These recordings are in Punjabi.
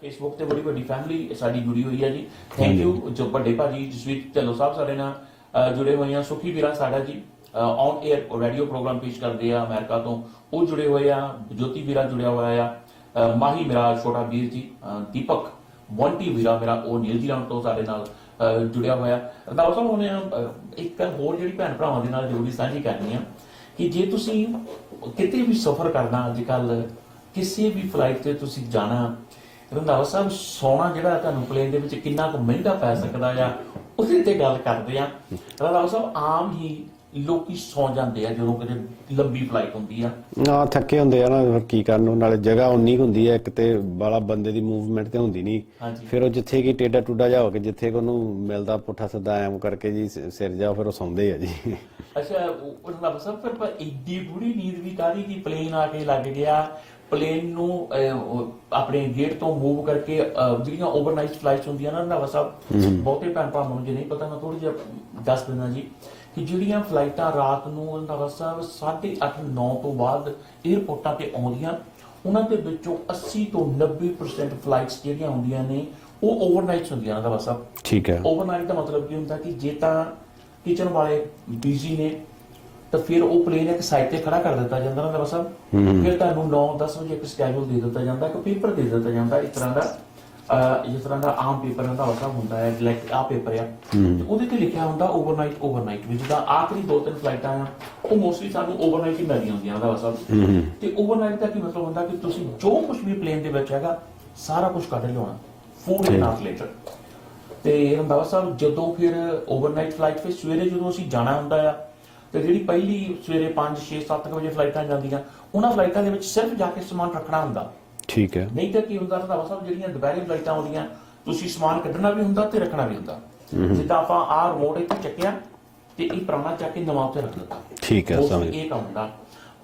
ਫੇਸਬੁੱਕ ਤੇ ਬੜੀ ਵੱਡੀ ਫੈਮਿਲੀ ਸਾਡੀ ਜੁੜੀ ਹੋਈ ਹੈ ਜੀ। ਥੈਂਕ ਯੂ ਜੋ। ਵੱਡੇ ਭਾਜੀ ਜਸਵੀਰ ਢਿੱਲੋਂ ਸਾਹਿਬ ਸਾਡੇ ਨਾਲ ਜੁੜੇ ਹੋਏ ਆ। ਸੁਖੀ ਵੀਰਾ ਸਾਡਾ ਜੀ ਔਨ 에ਅਰ ਰੇਡੀਓ ਪ੍ਰੋਗਰਾਮ ਪੇਸ਼ ਕਰਦੇ ਆ ਅਮਰੀਕਾ ਤੋਂ। ਉਹ ਜੁੜੇ ਹੋਏ ਆ ਜੋਤੀ ਵੀਰਾ ਜੁੜਿਆ ਹੋਇਆ ਆ। ਮਾਹੀ ਮੇਰਾ ਛੋਟਾ ਵੀਰ ਜੀ ਦੀਪਕ ਮੌਂਟੀ ਵੀਰਾ ਮੇਰਾ ਉਹ ਨਿਊਜ਼ੀਲੈਂਡ ਤੋਂ ਸਾਡੇ ਨਾਲ ਜੁੜਿਆ ਹੋਇਆ। ਰੰਦਾਵਾ ਸਾਹਿਬ ਉਹਨੇ ਇੱਕ ਹੋਰ ਜਿਹੜੀ ਭੈਣ ਭਰਾਵਾਂ ਦੇ ਨਾਲ ਜ਼ਰੂਰੀ ਸਾਂਝੀ ਕਰਨੀ ਆ ਕਿ ਜੇ ਤੁਸੀਂ ਕਿਤੇ ਵੀ ਸਫ਼ਰ ਕਰਨਾ ਅੱਜ ਕੱਲ ਕਿਸੇ ਵੀ ਫਲਾਈਟ ਤੇ ਤੁਸੀਂ ਜਾਣਾ ਰੰਧਾਵਾ ਸਾਹਿਬ ਸੋਨਾ ਜਿਹੜਾ ਤੁਹਾਨੂੰ ਪਲੇਨ ਦੇ ਵਿੱਚ ਕਿੰਨਾ ਕੁ ਮਹਿੰਗਾ ਪੈ ਸਕਦਾ ਆ ਉਹਦੇ ਤੇ ਗੱਲ ਕਰਦੇ ਆ। ਰੰਧਾਵਾ ਸਾਹਿਬ ਆਮ ਹੀ ਲੋਕੀ ਸੌ ਜਾਂਦੇ ਆ ਜਦੋਂ ਕਿਤੇ ਲੰਬੀ ਫਲਾਈਟ ਹੁੰਦੀ ਆ। ਨਾ ਥੱਕੇ ਹੁੰਦੇ ਆ ਨਾ ਫਿਰ ਕੀ ਕਰਨ ਨਾਲੇ ਜਗ੍ਹਾ ਉਨੀ ਕੁ ਹੁੰਦੀ ਹੈ ਇੱਕ ਤੇ ਬਾਲਾ ਬੰਦੇ ਦੀ ਮੂਵਮੈਂਟ ਤੇ ਹੁੰਦੀ ਨਹੀਂ। ਹਾਂਜੀ। ਫਿਰ ਉਹ ਜਿੱਥੇ ਕੀ ਟੇਡਾ ਟੁੱਡਾ ਜਾ ਹੋ ਕੇ ਜਿੱਥੇ ਕੋ ਉਹਨੂੰ ਮਿਲਦਾ ਪੁੱਠਾ ਸਿੱਧਾ ਐਮ ਕਰਕੇ ਜੀ ਸ- ਸਿਰ ਜਾ ਫਿਰ ਉਹ ਸੌਂਦੇ ਆ ਜੀ। ਅੱਛਾ ਉਹ ਰੰਧਾਵਾ ਸਾਹਿਬ ਫਿਰ ਪਰ ਏਡੀ ਬੁੜੀ ਨੀਂਦ ਵੀ ਕਾਦੀ ਕਿ ਪਲੇਨ ਆ ਕੇ ਲੱਗ ਗਿਆ ਪਲੇਨ ਨੂੰ ਅਹ, ਆਪਣੇ ਗੇਟ ਤੋਂ ਮੂਵ ਕਰਕੇ ਅਹ, ਜਿਹੜੀਆਂ ਓਵਰਨਾਈਟ ਫਲਾਈਟਸ ਹੁੰਦੀਆਂ ਨਾ ਰੰਧਾਵਾ ਸਾਹਿਬ ਬਹੁਤੇ ਭੈਣ ਭਰਾਵਾਂ ਨੂੰ ਜੇ ਨਹੀਂ ਪਤਾ ਮੈਂ ਥੋੜੀ ਜਿਹਾ ਦੱਸ ਦਿੰਦਾ ਜੀ ਕਿ ਜਿਹੜੀਆਂ ਫਲਾਈਟਾਂ ਰਾਤ ਨੂੰ ਰੰਧਾਵਾ ਸਾਹਿਬ 8:30 9 ਤੋਂ ਬਾਅਦ 에ਅਰਪੋਰਟਾਂ ਤੇ ਆਉਂਦੀਆਂ ਉਹਨਾਂ ਦੇ ਵਿੱਚੋਂ 80 ਤੋਂ 90% ਫਲਾਈਟਸ ਜਿਹੜੀਆਂ ਹੁੰਦੀਆਂ ਨੇ ਉਹ ਓਵਰਨਾਈਟਸ ਹੁੰਦੀਆਂ ਰੰਧਾਵਾ ਸਾਹਿਬ। ਠੀਕ ਹੈ। ਓਵਰਨਾਈਟ ਦਾ ਮਤਲਬ ਕੀ ਹੁੰਦਾ ਕਿ ਜੇ ਤਾਂ ਕਿਚਨ ਵਾਲੇ ਬਿਜ਼ੀ ਨੇ ਤਾਂ ਫਿਰ ਉਹ ਪਲੇਨ ਇੱਕ ਸਾਈਡ ਤੇ ਖੜਾ ਕਰ ਦਿੱਤਾ ਜਾਂਦਾ ਨਾ ਬਸ ਫਿਰ ਤੁਹਾਨੂੰ 9-10 ਵਜੇ ਇੱਕ ਸਕੇਡਿਊਲ ਦੇ ਦਿੱਤਾ ਜਾਂਦਾ ਇੱਕ ਪੇਪਰ ਦੇ ਦਿੱਤਾ ਜਾਂਦਾ ਇਸ ਤਰ੍ਹਾਂ ਦਾ ਜਿਸ ਤਰ੍ਹਾਂ ਦਾ ਆਮ ਪੇਪਰ ਦਾ ਵਸਾ ਹੁੰਦਾ ਹੈ ਲਾਈਕ ਆ। ਪੇਪਰ ਆ ਉਹਦੇ ਤੇ ਲਿਖਿਆ ਹੁੰਦਾ ਓਵਰਨਾਈਟ ਓਵਰਨਾਈਟ ਵਿੱਚ ਜਿੱਦਾਂ ਆਖਰੀ ਦੋ ਤਿੰਨ ਫਲਾਈਟਾਂ ਆ ਉਹ ਮੋਸਟਲੀ ਸਾਨੂੰ ਓਵਰਨਾਈਟ ਹੀ ਮਿਲਦੀਆਂ ਹੁੰਦੀਆਂ ਉਹਦਾ ਵਸਾ ਤੇ ਓਵਰਨਾਈਟ ਦਾ ਕੀ ਮਤਲਬ ਹੁੰਦਾ ਕਿ ਤੁਸੀਂ ਜੋ ਕੁਝ ਵੀ ਪਲੇਨ ਦੇ ਵਿੱਚ ਹੈਗਾ ਸਾਰਾ ਕੁਝ ਕੱਢ ਲਿਆਉਣਾ ਫੂਡ ਐਂਡ ਟ੍ਰਾਂਸਲੇਟਰ ਤੇ ਰੰਦਾਵਾ ਸਾਹਿਬ ਜਦੋਂ ਫਿਰ ਓਵਰਨਾਈਟ ਫਲਾਈਟ ਫਿਰ ਸਵੇਰੇ ਜਦੋਂ ਅਸੀਂ ਜਾਣਾ ਹੁੰਦਾ ਆ ਤੇ ਜਿਹੜੀ ਪਹਿਲੀ ਸਵੇਰੇ 5 6 7 ਵਜੇ ਫਲਾਈਟਾਂ ਜਾਂਦੀਆਂ ਉਹਨਾਂ ਫਲਾਈਟਾਂ ਦੇ ਵਿੱਚ ਸਿਰਫ ਜਾ ਕੇ ਸਮਾਨ ਰੱਖਣਾ ਹੁੰਦਾ। ਠੀਕ ਹੈ। ਨਹੀਂ ਤਾਂ ਕੀ ਹੁੰਦਾ ਰੰਦਾਵਾ ਸਾਹਿਬ ਜਿਹੜੀਆਂ ਦੁਪਹਿਰੇ ਫਲਾਈਟਾਂ ਆਉਂਦੀਆਂ ਤੁਸੀਂ ਸਮਾਨ ਕੱਢਣਾ ਵੀ ਹੁੰਦਾ ਤੇ ਰੱਖਣਾ ਵੀ ਹੁੰਦਾ। ਜਿੱਦਾਂ ਆਪਾਂ ਆਹ ਰਿਮੋਟ ਇੱਥੇ ਚੱਕਿਆ ਤੇ ਇਹ ਪੁਰਾਣਾ ਚੱਕ ਕੇ ਨਵਾਂ ਉੱਤੇ ਰੱਖ ਦਿੱਤਾ। ਠੀਕ ਹੈ ਸਮਝ। ਇਹ ਕੰਮ ਹੁੰਦਾ।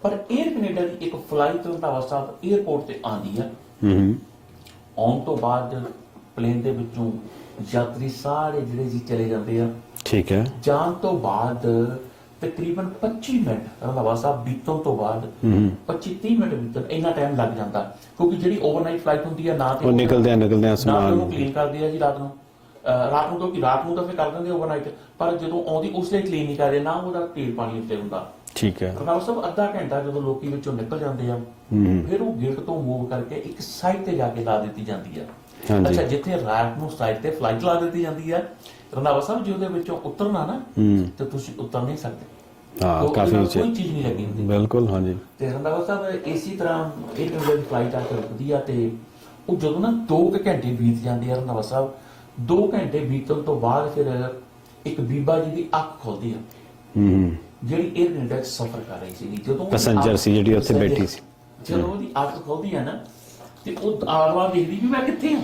ਪਰ 에ਅਰ ਕੈਨੇਡਾ ਦੀ ਇੱਕ ਫਲਾਈਟ ਰੰਦਾਵਾ ਸਾਹਿਬ 에ਅਰਪੋਰਟ ਤੇ ਆਉਂਦੀ ਆ। ਹੂੰ ਹੂੰ ਆਉਣ ਤੋਂ ਬਾਅਦ ਪਲੇਨ ਦੇ ਵਿੱਚੋਂ ਯਾਤਰੀ ਸਾਰੇ ਜਿਹੜੇ ਜੀ ਚਲੇ ਜਾਂਦੇ ਆ। ਠੀਕ ਹੈ। ਜਾਣ ਤੋਂ ਬਾਅਦ ਤਕਰੀਬਨ 25 ਮਿੰਟ ਰੰਧਾਵਾ ਸਾਹਿਬ ਬੀਤਣ ਤੋਂ ਬਾਅਦ 25 30 ਮਿੰਟ ਬੀਤਣ ਇੰਨਾ ਟਾਈਮ ਲੱਗ ਜਾਂਦਾ। ਕਿਉਂਕਿ ਜਿਹੜੀ ਓਵਰਨਾਈਟ ਫਲਾਈਟ ਹੁੰਦੀ ਹੈ ਨਾ ਤੇ ਉਹ ਨਿਕਲਦੇ ਆ ਨਿਕਲਦੇ ਆ ਨਾ ਸਮਾਨ ਉਹਨੂੰ ਕਲੀਨ ਕਰਦੇ ਆ ਜੀ ਰਾਤ ਨੂੰ। ਰਾਤ ਨੂੰ ਕਿਉਂਕਿ ਰਾਤ ਨੂੰ ਤਾਂ ਫਿਰ ਕਰ ਦਿੰਦੇ ਓਵਰਨਾਈਟ ਪਰ ਜਦੋਂ ਆਉਂਦੀ ਉਸ ਲਈ ਕਲੀਨ ਨਹੀਂ ਕਰਦੇ ਨਾ ਉਹਦਾ ਤੇਲ ਪਾਣੀ ਉੱਤੇ ਹੁੰਦਾ। ਠੀਕ ਹੈ। ਰੰਧਾਵਾ ਸਾਹਿਬ ਅੱਧਾ ਘੰਟਾ ਜਦੋਂ ਲੋਕੀ ਵਿੱਚੋਂ ਨਿਕਲ ਜਾਂਦੇ ਆ ਫਿਰ ਉਹ ਗੇਟ ਤੋਂ ਮੂਵ ਕਰਕੇ ਇੱਕ ਸਾਈਡ ਤੇ ਜਾ ਕੇ ਲਾ ਦਿੱਤੀ ਜਾਂਦੀ ਆ। ਹਾਂਜੀ। ਅੱਛਾ ਜਿੱਥੇ ਰਾਤ ਨੂੰ ਸਾਈਡ ਤੇ ਫਲਾਈਟ ਲਾ ਦਿੱਤੀ ਜਾਂਦੀ ਆ ਰੰਧਾਵਾ ਸਾਹਿਬ ਜੀ ਉਹਦੇ ਵਿੱਚੋਂ ਉਤਰਨਾ ਨਾ ਤੇ ਤੁਸੀਂ ਉਤਰ ਨਹੀਂ ਸਕਦੇ। ਹਾਂ ਕਾਫੀ ਉੱਚੇ। ਕੋਈ ਚੀਜ਼ ਨਹੀਂ ਲੱਗੀ ਹੁੰਦੀ। ਬਿਲਕੁਲ ਹਾਂਜੀ। ਤੇ ਰੰਧਾਵਾ ਸਾਹਿਬ ਇਸੇ ਤਰ੍ਹਾਂ ਇੱਕ ਵਜੇ ਫਲਾਈਟ ਆ ਕੇ ਰੁਕਦੀ ਆ ਤੇ ਉਹ ਜਦੋਂ ਨਾ 2 ਘੰਟੇ ਬੀਤ ਜਾਂਦੇ ਆ ਰੰਧਾਵਾ ਸਾਹਿਬ 2 ਘੰਟੇ ਬੀਤਣ ਤੋਂ ਬਾਅਦ ਫਿਰ ਇੱਕ ਬੀਬਾ ਜੀ ਦੀ ਅੱਖ ਖੁੱਲਦੀ ਆ। ਹੂੰ ਜਿਹੜੀ 에ਅਰ 'ਚ ਸਫ਼ਰ ਕਰ ਰਹੀ ਸੀ ਜਦੋਂ ਅੱਖ- ਸੀ ਜਿਹੜੀ ਉੱਥੇ ਬੈਠੀ ਸੀ। ਜਦੋਂ ਉਹਦੀ ਅੱਖ ਖੁੱਲਦੀ ਆ ਨਾ ਤੇ ਉਹ ਆਲਵਾ ਦੇਖਦੀ ਵੀ ਮੈਂ ਕਿੱਥੇ ਆ।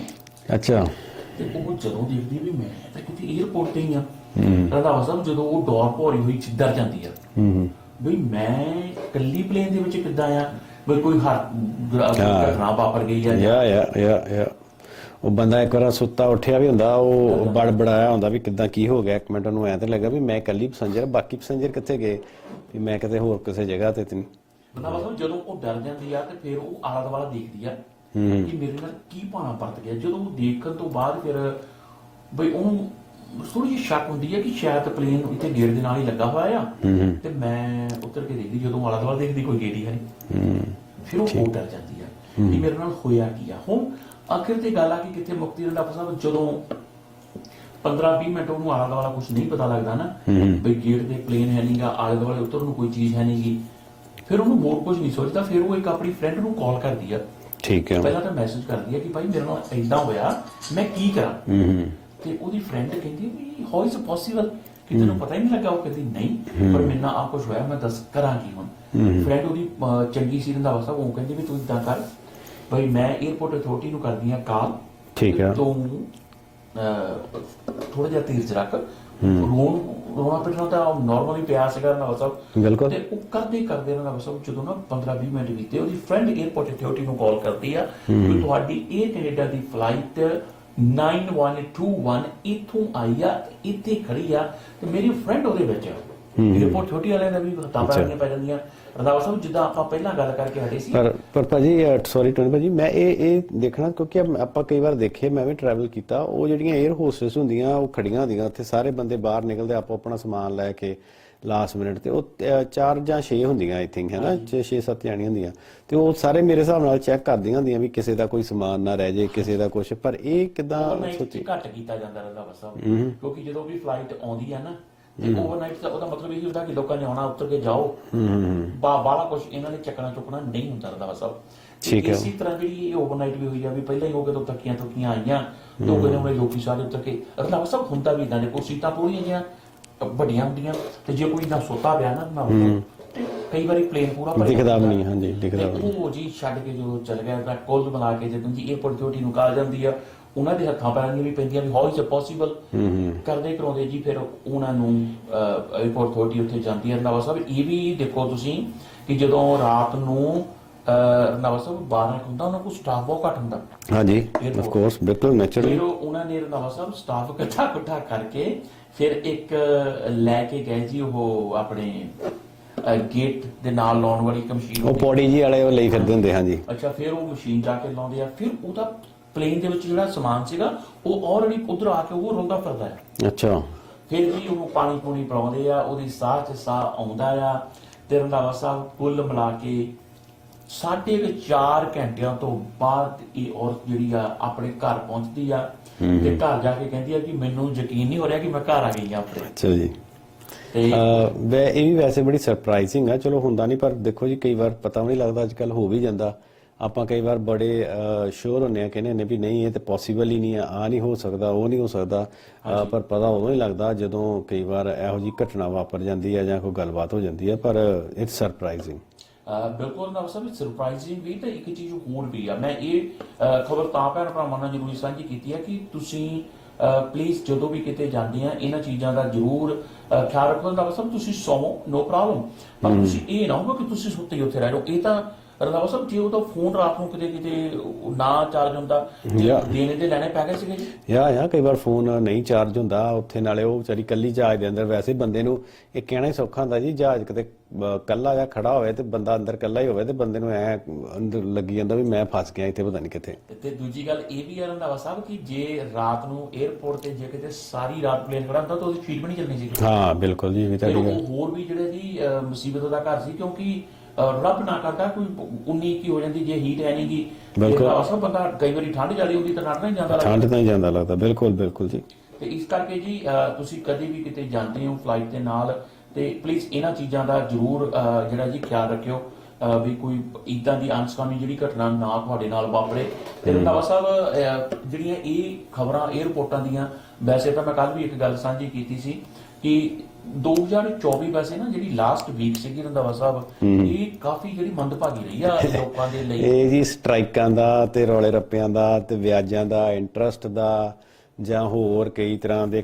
ਅੱਛਾ। ਤੇ ਉਹ ਜਦੋਂ ਦੇਖਦੀ ਵੀ ਮੈਂ ਤਾਂ ਕਿਤੇ 에ਅਰਪੋਰਟ ਤੇ ਹੀ ਆ। ਰੰਧਾਵਾ ਸਾਹਿਬ ਜਦੋਂ ਉਹ ਡੋਰ ਭੋਰੀ ਹੋਈ ਚ ਡਰ ਜਾਂਦੀ ਆ। ਹੂੰ ਹੂੰ। ਬਈ ਮੈਂ ਇਕੱਲੀ ਪਲੇਨ ਦੇ ਵਿੱਚ ਕਿੱਦਾਂ ਆ? ਬਈ ਕੋਈ ਹਰ ਘਟਨਾ ਵਾਪਰ ਗਈ ਆ ਜਾਂ- ਯਾ ਯਾ ਯਾ ਯਾ। ਉਹ ਬੰਦਾ ਇੱਕ ਵਾਰ ਸੁੱਤਾ ਉੱਠਿਆ ਵੀ ਹੁੰਦਾ ਉਹ ਬੜਬੜਾਇਆ ਹੁੰਦਾ ਵੀ ਕਿਦਾਂ ਕੀ ਹੋ ਗਿਆ। ਇੱਕ ਮਿੰਟ ਉਹਨੂੰ ਐਂ ਤੇ ਲੱਗਾ ਵੀ ਮੈਂ ਇਕੱਲੀ ਪੈਸੰਜਰ ਬਾਕੀ ਪੈਸੰਜਰ ਕਿੱਥੇ ਗਏ? ਵੀ ਮੈਂ ਕਿਤੇ ਹੋਰ ਕਿਸੇ ਜਗ੍ਹਾ ਤੇ ਤੇ ਰੰਧਾਵਾ ਸਾਹਿਬ ਜਦੋਂ ਉਹ ਡਰ ਜਾਂਦੀ ਆ ਤੇ ਫਿਰ ਉਹ ਆਲਾ ਦੁਆਲਾ ਦੇਖਦੀ ਆ। ਕਿ ਮੇਰੇ ਨਾਲ ਕੀ ਪਾਣਾ ਵਰਤ ਗਿਆ? ਜਦੋਂ ਉਹ ਦੇਖਣ ਤੋਂ ਬਾਅਦ ਫਿਰ ਬਈ ਉਹਨੂੰ ਥੋੜੀ ਜਿਹੀ ਸ਼ੱਕ ਹੁੰਦੀ ਹੈ ਕਿ ਸ਼ਾਇਦ ਪਲੇਨ ਇੱਥੇ ਗੇਟ ਦੇ ਨਾਲ ਹੀ ਲੱਗਾ ਹੋਇਆ ਆ। ਤੇ ਮੈਂ ਉੱਤਰ ਕੇ ਦੇਖਦੀ ਜਦੋਂ ਆਲਾ ਦੁਆਲਾ ਦੇਖਦੀ ਕੋਈ ਗੇਟ ਹੀ ਹੈ ਨਹੀਂ ਫਿਰ ਉਹ ਡਰ ਜਾਂਦੀ ਆ ਕਿ ਮੇਰੇ ਨਾਲ ਹੋਇਆ ਕੀ ਆ। ਹੁਣ ਆਖਿਰ ਤੇ ਗੱਲ ਆ ਕਿ ਕਿੱਥੇ ਮੁਕਤੀ ਰੰਦਾ ਸਾਹਿਬ ਜਦੋਂ 15-20 ਮਿੰਟ ਉਹਨੂੰ ਆਲਾ ਦੁਆਲਾ ਕੁਝ ਨਹੀਂ ਪਤਾ ਲੱਗਦਾ ਨਾ ਬਈ ਗੇਟ ਦੇ ਪਲੇਨ ਹੈ ਨਹੀਂਗਾ ਆਲੇ ਦੁਆਲੇ ਉੱਤਰ ਨੂੰ ਕੋਈ ਚੀਜ਼ ਹੈ ਨਹੀਂਗੀ। ਫਿਰ ਉਹਨੂੰ ਹੋਰ ਕੁਝ ਨਹੀਂ ਸੋਚਦਾ ਫਿਰ ਉਹ ਇੱਕ ਆਪਣੀ ਫਰੈਂਡ ਨੂੰ ਕਾਲ ਕਰਦੀ ਆ। ਠੀਕ ਹੈ। ਪਹਿਲਾਂ ਤਾਂ ਮੈਸੇਜ ਕਰਦੀ ਹੈ ਕਿ ਭਾਈ ਮੇਰੇ ਨਾਲ ਇਦਾਂ ਹੋਇਆ ਮੈਂ ਕੀ ਕਰਾਂ? ਹੂੰ ਹੂੰ। ਤੇ ਉਹਦੀ ਫਰੈਂਡ ਕਹਿੰਦੀ ਵੀ ਹਾਊ ਇਜ਼ ਪੋਸੀਬਲ ਕਿ ਤੈਨੂੰ ਪਤਾ ਹੀ ਨਹੀਂ ਲੱਗਾ ਉਹ ਕਹਿੰਦੀ ਨਹੀਂ ਪਰ ਮੇਰੇ ਨਾਲ ਆ ਕੁਝ ਹੋਇਆ ਮੈਂ ਦੱਸ ਕਰਾਂ ਕੀ ਹੁਣ? ਫਰੈਂਡ ਉਹਦੀ ਅਹ, ਚੰਗੀ ਸੀ ਰੰਦਾ ਵਸਾ ਉਹ ਕਹਿੰਦੀ ਵੀ ਤੂੰ ਇਦਾਂ ਕਰ ਭਾਈ ਮੈਂ 에어ਪੋਰਟ ਅਥਾਰਟੀ ਨੂੰ ਕਰਦੀ ਆ ਕਾਲ ਠੀਕ ਹੈ। ਤੂੰ ਥੋੜਾ ਜਿਹਾ ਧੀਰਜ ਰੱਖ ਰੋਣ ਰੋਣਾ ਪਿੱਟਣਾ ਤਾਂ ਨਾਰਮਲੀ ਪਿਆਰ ਸੀਗਾ ਨਾ ਵਸਬ ਬਿਲਕੁਲ। ਤੇ ਉਹ ਕਰਦੇ ਕਰਦੇ ਨਾ ਵਸਬ ਜਦੋਂ ਨਾ 15 20 ਮਿੰਟ ਬੀਤੇ ਉਹਦੀ ਫਰੈਂਡ 에어ਪੋਰਟ ਅਥਾਰਟੀ ਨੂੰ ਕਾਲ ਕਰਦੀ ਆ ਕਿ ਤੁਹਾਡੀ ਇਹ ਕੈਨੇਡਾ ਦੀ ਫਲਾਈਟ 9121 ਇਥੋਂ ਆਈ ਆ ਇੱਥੇ ਖੜੀ ਆ ਤੇ ਮੇਰੀ ਫਰੈਂਡ ਉਹਦੇ ਵਿੱਚ ਆ। ਏਅਰਪੋਰਟ ਛੋਟੀ ਵਾਲਿਆਂ ਨੇ ਵੀ ਹੱਥਾਂ ਪੈਣੀਆਂ ਪੈ ਜਾਂਦੀਆਂ। ਰੰਦਾਵਾ ਸਾਹਿਬ ਜਿੱਦਾਂ ਆਪਾਂ ਪਹਿਲਾਂ ਗੱਲ ਕਰਕੇ ਹਟੇ ਸੀ। ਪਰ ਪਰ ਭਾਜੀ ਸੌਰੀ ਟੋਨੀ ਭਾਜੀ ਮੈਂ ਇਹ ਇਹ ਦੇਖਣਾ ਕਿਉਂਕਿ ਆਪਾਂ ਕਈ ਵਾਰ ਦੇਖੇ ਮੈਂ ਵੀ ਟਰੈਵਲ ਕੀਤਾ ਉਹ ਜਿਹੜੀਆਂ 에ਅਰ ਹੋਸਟਸ ਹੁੰਦੀਆਂ ਉਹ ਖੜੀਆਂ ਹੁੰਦੀਆਂ ਉੱਥੇ ਸਾਰੇ ਬੰਦੇ ਬਾਹਰ ਨਿਕਲਦੇ ਆਪੋ ਆਪਣਾ ਸਮਾਨ ਲੈ ਕੇ ਲਾਸਟ ਮਿੰਟ ਤੇ ਉਹ ਚਾਰ ਜਾਂ 6 ਹੁੰਦੀਆਂ ਆਈ ਥਿੰਕ ਹੈ ਨਾ 6 7 ਜਾਣੀਆਂ ਹੁੰਦੀਆਂ। ਤੇ ਉਹ ਸਾਰੇ ਮੇਰੇ ਹਿਸਾਬ ਨਾਲ ਚੈੱਕ ਕਰਦੀਆਂ ਹੁੰਦੀਆਂ ਵੀ ਕਿਸੇ ਦਾ ਕੋਈ ਸਮਾਨ ਨਾ ਰਹਿ ਜੇ ਕਿਸੇ ਦਾ ਕੁਝ ਪਰ ਇਹ ਕਿਦਾਂ ਘੱਟ ਕੀਤਾ ਜਾਂਦਾ ਰਹਿੰਦਾ ਬਸ ਕਿਉਂਕਿ ਜਦੋਂ ਵੀ ਫਲਾਈਟ ਆਉਂਦੀ ਹੈ ਨਾ ਤੇ ਓਵਰਨਾਈਟ ਦਾ ਉਹਦਾ ਮਤਲਬ ਇਹ ਹੁੰਦਾ ਕਿ ਲੋਕਾਂ ਨੇ ਆਉਣਾ ਉੱਤਰ ਕੇ ਜਾਓ ਬਾ ਬਾਲਾ ਕੁਝ ਇਹਨਾਂ ਨੇ ਚੱਕਣਾ ਚੁੱਕਣਾ ਨਹੀਂ ਹੁੰਦਾ ਸਾਹਿਬ ਤੇ ਠੀਕ ਹੈ। ਇਸੇ ਤਰ੍ਹਾਂ ਜਿਹੜੀ ਇਹ ਓਵਰਨਾਈਟ ਵੀ ਹੋਈ ਆ ਵੀ ਪਹਿਲਾਂ ਹੀ ਹੋ ਕੇ ਤੋਂ ਤੱਕੀਆਂ ਤੁੱਕੀਆਂ ਆਈਆਂ ਲੋਕਾਂ ਨੇ ਉਹਨੇ ਲੋਕੀ ਸਾਰੇ ਉੱਤਰ ਕੇ ਰੰਧਾਵਾ ਸਾਹਿਬ ਹੁੰਦਾ ਵੀ ਇਦਾਂ ਦੇ ਕੋਈ ਸੀਟਾਂ ਜਿਹੀਆਂ ਅ, ਵੱਡੀਆਂ ਹੁੰਦੀਆਂ ਤੇ ਜੇ ਕੋਈ ਨਾ ਸੁੱਤਾ ਪਿਆ ਨਾ ਨਾ ਕਈ ਵਾਰੀ ਪਲੇਨ ਪੂਰਾ ਭਰਿਆ ਦਿਖਦਾ। ਨਹੀਂ ਹਾਂਜੀ ਦਿਖਦਾ। ਉਹ ਜੀ ਛੱਡ ਕੇ ਜਦੋਂ ਚੱਲ ਗਿਆ ਤਾਂ ਕੁੱਲ ਬਣਾ ਕੇ ਜਦੋਂ ਜੀ 에어ਪੋਰਟ ਡਿਊਟੀ ਨੂੰ ਕਾਲ ਜਾਂਦੀ ਆ ਉਹਨਾਂ ਦੇ ਹੱਥਾਂ ਪੈਰਾਂ ਵੀ ਪੈਂਦੀਆਂ ਵੀ ਹਾਊ ਇਜ਼ ਪੋਸੀਬਲ ਕਰਦੇ ਕਰਾਉਂਦੇ ਜੀ ਫਿਰ ਉਹਨਾਂ ਨੂੰ 에어ਪੋਰਟ ਅਥਾਰਟੀ ਉੱਥੇ ਜਾਂਦੀ ਹੈ ਰੰਧਾਵਾ ਸਾਹਿਬ। ਇਹ ਵੀ ਦੇਖੋ ਤੁਸੀਂ ਕਿ ਜਦੋਂ ਰਾਤ ਨੂੰ ਰੰਧਾਵਾ ਸਾਹਿਬ 12 ਕੁ ਹੁੰਦਾ ਉਹਨਾਂ ਕੋਲ ਸਟਾਫ ਬਹੁਤ ਘੱਟ ਹੁੰਦਾ। ਹਾਂਜੀ. ਆਫ ਕੋਰਸ ਬਿਲਕੁਲ ਨੈਚੁਰਲੀ ਫਿਰ ਉਹ- ਉਹਨਾਂ ਨੇ ਰੰਧਾਵਾ ਸਾਹਿਬ ਸਟਾਫ ਇਕੱਠਾ ਇਕੱਠਾ ਕਰਕੇ ਫਿਰ ਇੱਕ ਲੈ ਕੇ ਗਏ ਜੀ ਉਹ ਆਪਣੇ ਗੇਟ ਦੇ ਨਾਲ ਲਾਉਣ ਵਾਲੀ ਇੱਕ ਮਸ਼ੀਨ ਉਹ ਪੌੜੀ ਜੀ ਵਾਲੇ ਉਹ ਲਈ ਫਿਰਦੇ ਹੁੰਦੇ ਹਾਂਜੀ। ਅੱਛਾ ਫਿਰ ਉਹ ਮਸ਼ੀਨ ਜਾ ਕੇ ਲਾਉਂਦੇ ਆ। ਫਿਰ ਉਹਦਾ ਪਲੇਨ ਦੇ ਵਿੱਚ ਜਿਹੜਾ ਸਮਾਨ ਸੀਗਾ ਉਹ ਆਲਰੇਡੀ ਉਧਰ ਆ ਕੇ ਉਹ ਰੁਲਦਾ ਫਿਰਦਾ ਹੈ। ਅੱਛਾ। ਫਿਰ ਵੀ ਉਹ ਪਾਣੀ ਪੂਣੀ ਪਿਲਾਉਂਦੇ ਆ ਉਹਦੀ ਸਾਹ ਤੇ ਸਾਹ ਆਉਂਦਾ ਆ। ਤੇ ਰੰਧਾਵਾ ਸਾਹਿਬ ਕੁੱਲ ਮਿਲਾ ਕੇ ਸਾਢੇ ਕੁ ਚਾਰ ਘੰਟਿਆਂ ਤੋਂ ਬਾਅਦ ਇਹ ਔਰਤ ਜਿਹੜੀ ਆ ਆਪਣੇ ਘਰ ਪਹੁੰਚਦੀ ਆ ਤੇ ਘਰ ਜਾ ਕੇ ਕਹਿੰਦੀ ਆ ਕਿ ਮੈਨੂੰ ਯਕੀਨ ਨਹੀਂ ਹੋ ਰਿਹਾ ਕਿ ਮੈਂ ਘਰ ਆ ਗਈ ਆ ਆਪਣੇ ਅੱਛਾ ਜੀ। ਵੈ ਇਹ ਵੀ ਵੈਸੇ ਬੜੀ ਸਰਪ੍ਰਾਈਜ਼ਿੰਗ ਆ। ਚਲੋ ਹੁੰਦਾ ਨਹੀਂ ਪਰ ਦੇਖੋ ਜੀ ਕਈ ਵਾਰ ਪਤਾ ਵੀ ਨਹੀਂ ਲੱਗਦਾ ਅੱਜ ਕੱਲ ਹੋ ਵੀ ਜਾਂਦਾ। ਆਪਾਂ ਕਈ ਵਾਰ ਬੜੇ ਸ਼ੋਰ ਹੁੰਨੇ ਆ ਕਹਿੰਦੇ ਨੇ ਵੀ ਨਹੀਂ ਇਹ ਤੇ ਪੋਸੀਬਲ ਹੀ ਨਹੀਂ ਆ ਆ ਨਹੀਂ ਹੋ ਸਕਦਾ ਉਹ ਨਹੀਂ ਹੋ ਸਕਦਾ। ਪਰ ਪਤਾ ਉਦੋਂ ਹੀ ਲੱਗਦਾ ਜਦੋਂ ਕਈ ਵਾਰ ਇਹੋ ਜੀ ਘਟਨਾ ਵਾਪਰ ਜਾਂਦੀ ਹੈ ਜਾਂ ਕੋਈ ਗੱਲਬਾਤ ਹੋ ਜਾਂਦੀ ਹੈ ਪਰ ਇਟਸ ਸਰਪ੍ਰਾਈਜ਼ਿੰਗ ਬਿਲਕੁਲ ਨਾ ਸਭ ਸਰਪ੍ਰਾਈਜ਼ਿੰਗ ਵੀ ਤੇ ਇੱਕ ਚੀਜ਼ ਹੋਰ ਵੀ ਆ। ਮੈਂ ਇਹ ਖਬਰ ਤਾਂ ਭੈਣ ਭਰਾਵਾਂ ਨਾਲ ਜ਼ਰੂਰੀ ਸਾਂਝੀ ਕੀਤੀ ਹੈ ਕਿ ਤੁਸੀਂ ਪਲੀਜ਼ ਜਦੋਂ ਵੀ ਕਿਤੇ ਜਾਂਦੇ ਆ ਇਹਨਾਂ ਚੀਜ਼ਾਂ ਦਾ ਜ਼ਰੂਰ ਖਿਆਲ ਰੱਖੋ। ਨਾ ਸਭ ਤੁਸੀਂ ਸੌਵੋ ਨੋ ਪ੍ਰੋਬਲਮ ਪਰ ਤੁਸੀਂ ਇਹ ਨਾ ਹੋਵੇ ਕਿ ਤੁਸੀਂ ਸੁੱਤੇ ਹੀ ਉੱਥੇ ਰਹਿ ਜਾਓ। ਇਹ ਤਾਂ ਰੰਦਾਵਾ ਸਾਹਿਬ ਜੇ ਉਹਦਾ ਫੋਨ ਰਾਤ ਨੂੰ ਕਿਤੇ ਕਿਤੇ ਉਹ ਨਾ ਚਾਰਜ ਹੁੰਦਾ ਤੇ. ਦੇਣੇ ਦੇ ਲੈਣੇ ਪੈ ਗਏ ਸੀਗੇ ਜੀ? ਯਾ ਯਾ ਕਈ ਵਾਰ ਫੋਨ ਨਹੀਂ ਚਾਰਜ ਹੁੰਦਾ ਉੱਥੇ ਨਾਲੇ ਉਹ ਵਿਚਾਰੀ ਕੱਲੀ ਜਹਾਜ਼ ਦੇ ਅੰਦਰ ਵੈਸੇ ਬੰਦੇ ਨੂੰ ਇਹ ਕਹਿਣਾ ਹੀ ਸੌਖਾ ਹੁੰਦਾ ਜੀ ਜਹਾਜ਼ ਕਿਤੇ ਕੱਲਾ ਜਾਂ ਖੜਾ ਹੋਵੇ ਤੇ ਬੰਦਾ ਅੰਦਰ ਕੱਲਾ ਹੀ ਹੋਵੇ ਤੇ ਬੰਦੇ ਨੂੰ ਐ ਅੰਦਰ ਲੱਗੀ ਜਾਂਦਾ ਵੀ ਮੈਂ ਫਸ ਗਿਆ ਇੱਥੇ ਪਤਾ ਨਹੀਂ ਕਿੱਥੇ। ਤੇ- ਤੇ ਦੂਜੀ ਗੱਲ ਇਹ ਵੀ ਆ ਰੰਦਾਵਾ ਸਾਹਿਬ ਕਿ ਜੇ ਰਾਤ ਨੂੰ 에ਅਰਪੋਰਟ ਤੇ ਜੇ ਕਿਤੇ ਸਾਰੀ ਰਾਤ ਪਲੇਨ ਖੜਾ ਹੁੰਦਾ ਤਾਂ ਉਹਦੀ ਫੀਡ ਵੀ ਨਹੀਂ ਚੱਲਣੀ ਸੀ ਹਾਂ ਬਿਲਕੁਲ ਜੀ ਇਹ ਵੀ ਉਹ ਹੋਰ ਵੀ ਜਿਹੜੇ ਜੀ ਮੁਸੀਬਤ ਦਾ ਘਰ ਸੀ ਕਿਉਂਕਿ ਰੱਬ ਨਾ ਕਰਦਾ ਕੋਈ 19 ਕੀ ਹੋ ਜਾਂਦੀ ਜੇ ਹੀਟ ਹੈ ਨਹੀਂਗੀ ਬਿਲਕੁਲ। ਅਸਲ ਬੰਦਾ ਕਈ ਵਾਰੀ ਠੰਡ ਜ਼ਿਆਦਾ ਹੁੰਦੀ ਤਾਂ ਨੱਠਣਾ ਹੀ ਜਾਂਦਾ। ਠੰਡ ਤਾਂ ਹੀ ਜਾਂਦਾ ਲੱਗਦਾ ਬਿਲਕੁਲ ਬਿਲਕੁਲ ਜੀ ਤੇ ਇਸ ਕਰਕੇ ਜੀ ਤੁਸੀਂ ਕਦੇ ਵੀ ਕਿਤੇ ਜਾਂਦੇ ਹੋ ਫਲਾਈਟ ਦੇ ਨਾਲ ਤੇ ਪਲੀਜ਼ ਇਹਨਾਂ ਚੀਜ਼ਾਂ ਦਾ ਜ਼ਰੂਰ ਜਿਹੜਾ ਜੀ ਖਿਆਲ ਰੱਖਿਓ ਵੀ ਕੋਈ ਇਦਾਂ ਦੀ ਅਨਸਕਾਮੀ ਜਿਹੜੀ ਘਟਨਾ ਨਾ ਤੁਹਾਡੇ ਨਾਲ ਵਾਪਰੇ ਤੇ ਰੰਦਾਵਾ ਸਾਹਿਬ ਜਿਹੜੀਆਂ ਇਹ ਖਬਰਾਂ 에ਅਰਪੋਰਟਾਂ ਦੀਆਂ ਵੈਸੇ ਤਾਂ ਮੈਂ ਕੱਲ ਵੀ ਇੱਕ ਗੱਲ ਸਾਂਝੀ ਕੀਤੀ ਸੀ ਕਿ 2024 ਵੈਸੇ ਨਾ ਜਿਹੜੀ ਲਾਸਟ ਵੀਕ ਸੀਗੀ ਰੰਦਾਵਾ ਸਾਹਿਬ ਇਹ ਕਾਫੀ ਜਿਹੜੀ ਮੰਦਭਾਗੀ ਰਹੀ ਆ ਲੋਕਾਂ ਦੇ ਲਈ। ਇਹ ਜੀ ਸਟ੍ਰਾਈਕਾਂ ਦਾ ਤੇ ਰੌਲੇ ਰੱਪਿਆਂ ਦਾ ਤੇ ਵਿਆਜਾਂ ਦਾ ਇੰਟਰਸਟ ਦਾ ਜਾਂ ਹੋਰ ਕਈ ਤਰ੍ਹਾਂ ਦੇ